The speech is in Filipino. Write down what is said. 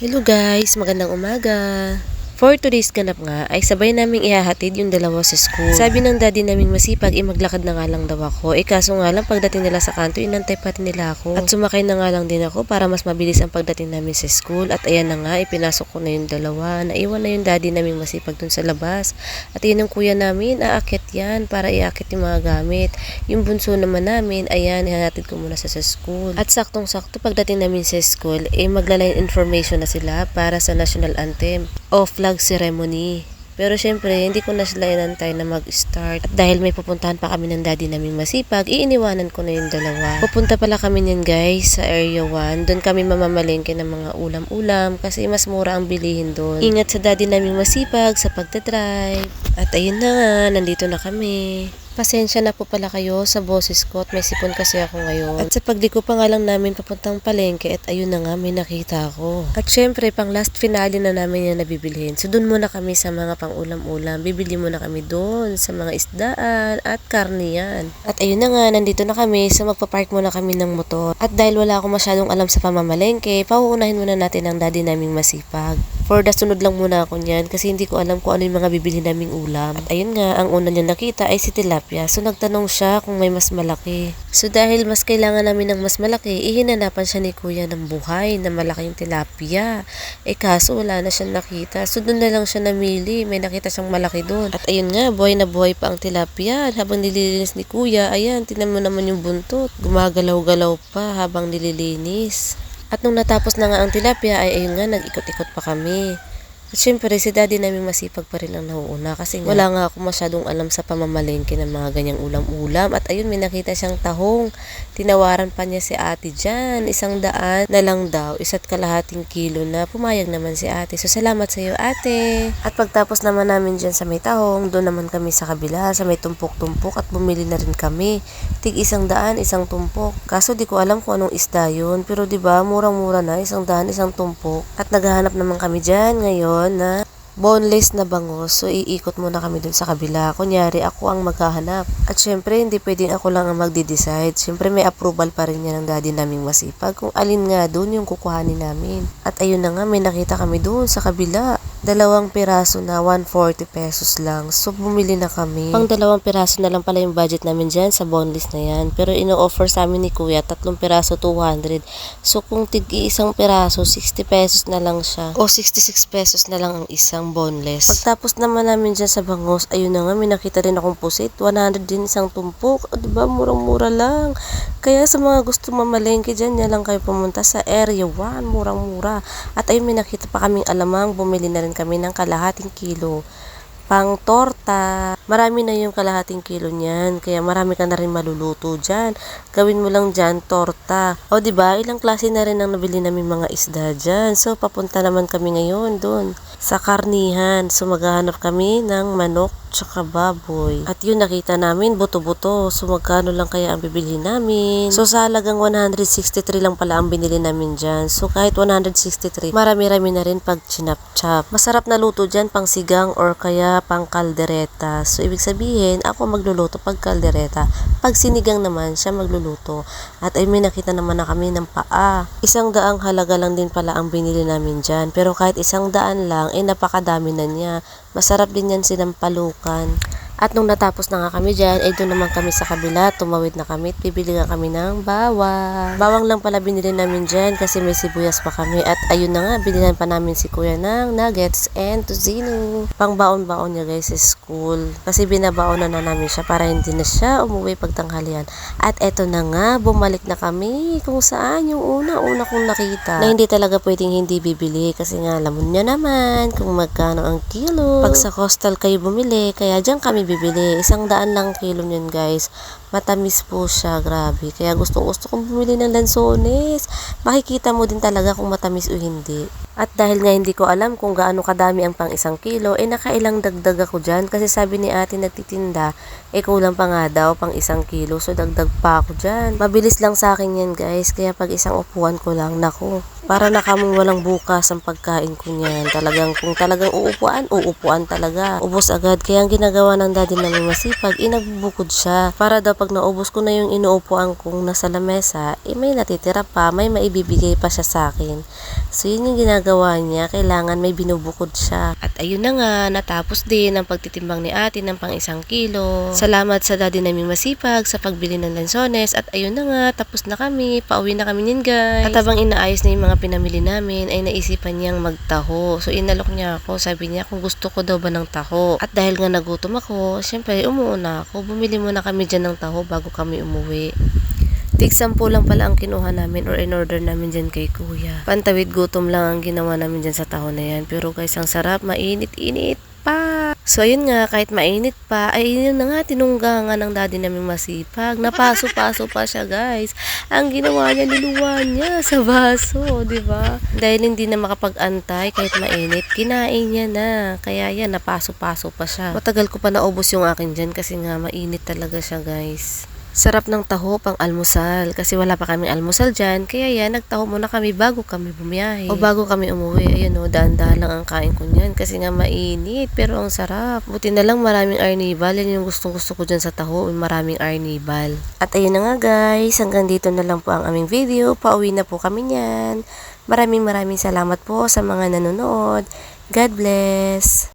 Hello guys, magandang umaga. For today's ganap nga, ay sabay naming ihahatid yung dalawa sa school. Sabi ng daddy namin masipag, eh maglakad na nga lang daw ako. Eh kaso nga lang, pagdating nila sa kanto, inantay pa nila ako. At sumakay na nga lang din ako para mas mabilis ang pagdating namin sa school. At ayan na nga, ipinasok ko na yung dalawa. Naiwan na yung daddy namin masipag dun sa labas. At yun ang kuya namin, aakit yan para iakit yung mga gamit. Yung bunso naman namin, ayan, ihahatid ko muna sa sa school. At saktong-sakto, pagdating namin sa school, eh maglaline information na sila para sa national anthem o flag ceremony. Pero syempre, hindi ko na sila inantay na mag-start. At dahil may pupuntahan pa kami ng daddy naming masipag, iiniwanan ko na yung dalawa. Pupunta pala kami niyan guys sa Area 1. Doon kami mamamalengke ng mga ulam-ulam kasi mas mura ang bilihin doon. Ingat sa daddy naming masipag sa pagdadrive. At ayun na nga, nandito na kami. Pasensya na po pala kayo sa boses ko at may sipon kasi ako ngayon. At sa pagliko pa nga lang namin papuntang palengke at ayun na nga may nakita ako. At syempre pang last finale na namin yung nabibilhin. So doon muna kami sa mga pang ulam-ulam. Bibili muna kami doon sa mga isdaan at karniyan. At ayun na nga, nandito na kami so magpapark muna kami ng motor. At dahil wala ako masyadong alam sa pamamalengke, pauunahin muna natin ang daddy naming masipag. For the sunod lang muna ako niyan kasi hindi ko alam kung ano yung mga bibili naming ulam. At ayun nga, ang una niya nakita ay si tilapia. So nagtanong siya kung may mas malaki. So dahil mas kailangan namin ng mas malaki, ihinanapan siya ni kuya ng buhay na malaking tilapia. Eh kaso wala na siyang nakita. So doon na lang siya namili. May nakita siyang malaki doon. At ayun nga, buhay na buhay pa ang tilapia. Habang nililinis ni kuya, ayan, tinan mo naman yung buntot. Gumagalaw-galaw pa habang nililinis. At nung natapos na nga ang tilapia ay ayun nga nag-ikot-ikot pa kami. At syempre si daddy namin masipag pa rin ang nauuna kasi nga, wala nga ako masyadong alam sa pamamalengke ng mga ganyang ulam-ulam. At ayun may nakita siyang tahong. Tinawaran pa niya si ate dyan. Isang daan na lang daw. Isa't kalahating kilo na. Pumayag naman si ate. So salamat sa iyo ate. At pagtapos naman namin dyan sa may tahong, doon naman kami sa kabila sa may tumpok-tumpok at bumili na rin kami. Tig isang daan, isang tumpok. Kaso di ko alam kung anong isda yun. Pero di ba murang-mura na, isang daan, isang tumpok. At naghahanap naman kami dyan ngayon na boneless na bangus. So, iikot muna kami dun sa kabila. Kunyari, ako ang maghahanap. At syempre, hindi pwedeng ako lang ang magde-decide. Syempre, may approval pa rin yan ng daddy naming masipag kung alin nga dun yung kukuhanin namin. At ayun na nga, may nakita kami dun sa kabila. Dalawang piraso na 140 pesos lang. So, bumili na kami. Pang dalawang piraso na lang pala yung budget namin dyan sa boneless na yan. Pero ino-offer sa amin ni kuya, tatlong piraso 200. So, kung tig isang piraso, 60 pesos na lang siya. O 66 pesos na lang ang isang boneless. Pagtapos naman namin dyan sa bangos, ayun na nga, may nakita rin akong pusit. 100 din isang tumpok. O, diba, murang-mura lang. Kaya sa mga gusto mamalengke dyan, yan lang kayo pumunta sa area 1. Murang-mura. At ayun, may nakita pa kaming alamang. Bumili na rin kami ng kalahating kilo pang torta. Marami na yung kalahating kilo niyan. Kaya marami ka na rin maluluto dyan. Gawin mo lang dyan, torta. O, ba Ilang klase na rin ang nabili namin mga isda dyan. So, papunta naman kami ngayon doon sa karnihan. So, maghahanap kami ng manok tsaka baboy. At yun nakita namin, buto-buto. So, magkano lang kaya ang bibili namin? So, sa halagang 163 lang pala ang binili namin dyan. So, kahit 163, marami-rami na rin pag chinap-chap. Masarap na luto dyan, pang sigang or kaya pang kaldereta. So, ibig sabihin, ako magluluto pag kaldereta. Pag sinigang naman, siya magluluto. At ay may nakita naman na kami ng paa. Isang daang halaga lang din pala ang binili namin dyan. Pero kahit isang daan lang, eh napakadami na niya. Masarap din yan sinampalukan. At nung natapos na nga kami dyan, ay doon naman kami sa kabila, tumawid na kami at bibili nga kami ng bawang. Bawang lang pala binili namin dyan kasi may sibuyas pa kami. At ayun na nga, binilhan pa namin si kuya ng nuggets and tocino. Pang baon-baon niya guys sa school. Kasi binabaon na na namin siya para hindi na siya umuwi pagtanghalian. At eto na nga, bumalik na kami kung saan yung una-una kong nakita. Na hindi talaga pwedeng hindi bibili kasi nga alam niya naman kung magkano ang kilo. Pag sa coastal kayo bumili, kaya dyan kami bibili. Isang daan lang kilo niyan guys. Matamis po siya, grabe. Kaya gustong gusto kong bumili ng lansones. Makikita mo din talaga kung matamis o hindi. At dahil nga hindi ko alam kung gaano kadami ang pang isang kilo, eh nakailang dagdag ako dyan. Kasi sabi ni ate nagtitinda, eh kulang pa nga daw pang isang kilo. So dagdag pa ako dyan. Mabilis lang sa akin yan guys. Kaya pag isang upuan ko lang, naku. Para nakamong walang bukas ang pagkain ko niyan. Talagang kung talagang uupuan, uupuan talaga. Ubos agad. Kaya ang ginagawa ng daddy namin masipag, inagbubukod siya. Para daw kapag naubos ko na yung inuupuan kong nasa lamesa, eh may natitira pa, may maibibigay pa siya sa akin. So yun yung ginagawa niya, kailangan may binubukod siya. At ayun na nga, natapos din ang pagtitimbang ni ate ng pang isang kilo. Salamat sa daddy naming masipag sa pagbili ng lansones at ayun na nga, tapos na kami, pauwi na kami niyan guys. At habang inaayos na yung mga pinamili namin, ay naisipan niyang magtaho. So inalok niya ako, sabi niya kung gusto ko daw ba ng taho. At dahil nga nagutom ako, syempre umuuna ako, bumili muna kami dyan ng taho bago kami umuwi. Tig sampu lang pala ang kinuha namin or in-order namin dyan kay kuya. Pantawid gutom lang ang ginawa namin dyan sa taho na yan. Pero guys, ang sarap, mainit-init pa. So ayun nga, kahit mainit pa, ay yun na nga, tinungga nga ng daddy namin masipag. Napaso-paso pa siya guys. Ang ginawa niya, niluwa niya sa baso, di ba? Dahil hindi na makapag-antay kahit mainit, kinain niya na. Kaya yan, napaso-paso pa siya. Matagal ko pa naubos yung akin dyan kasi nga mainit talaga siya guys. Sarap ng taho pang almusal kasi wala pa kaming almusal dyan. Kaya yan, nagtaho muna kami bago kami bumiyahe. O bago kami umuwi. Ayun o, daan-daan lang ang kain ko niyan kasi nga mainit pero ang sarap. Buti na lang maraming arnibal. Yan yung gustong gusto ko dyan sa taho. Maraming arnibal. At ayun na nga guys, hanggang dito na lang po ang aming video. Pauwi na po kami niyan. Maraming maraming salamat po sa mga nanonood. God bless!